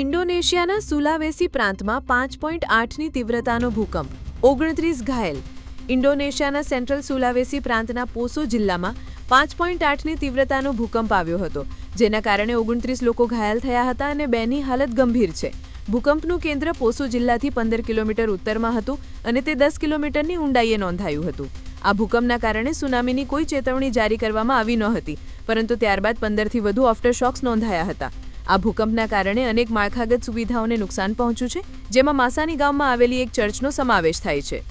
ઇન્ડોનેશિયાના Sulawesi પ્રાંતમાં પાંચ point આઠની તીવ્રતાનો ભૂકંપ. ઓગણત્રીસ ઘાયલ. ઇન્ડોનેશિયાના સેન્ટ્રલ સુલાવેસી પ્રાંતના પોસો જિલ્લામાં પાંચ પોઈન્ટ આઠની તીવ્રતાનો ભૂકંપ આવ્યો હતો, જેના કારણે ઓગણત્રીસ લોકો ઘાયલ થયા હતા અને બેની હાલત ગંભીર છે. ભૂકંપનું કેન્દ્ર પોસો જિલ્લાથી પંદર કિલોમીટર ઉત્તરમાં હતું અને તે દસ કિલોમીટરની ઊંડાઈએ નોંધાયું હતું. આ ભૂકંપના કારણે સુનામીની કોઈ ચેતવણી જારી કરવામાં આવી નહોતી પરંતુ ત્યારબાદ પંદરથી વધુ આફ્ટરશોક્સ નોંધાયા હતા. આ ભૂકંપના કારણે અનેક માળખાગત સુવિધાઓને નુકસાન પહોંચ્યું છે, જેમાં માસાની ગામમાં આવેલી એક ચર્ચનો સમાવેશ થાય છે.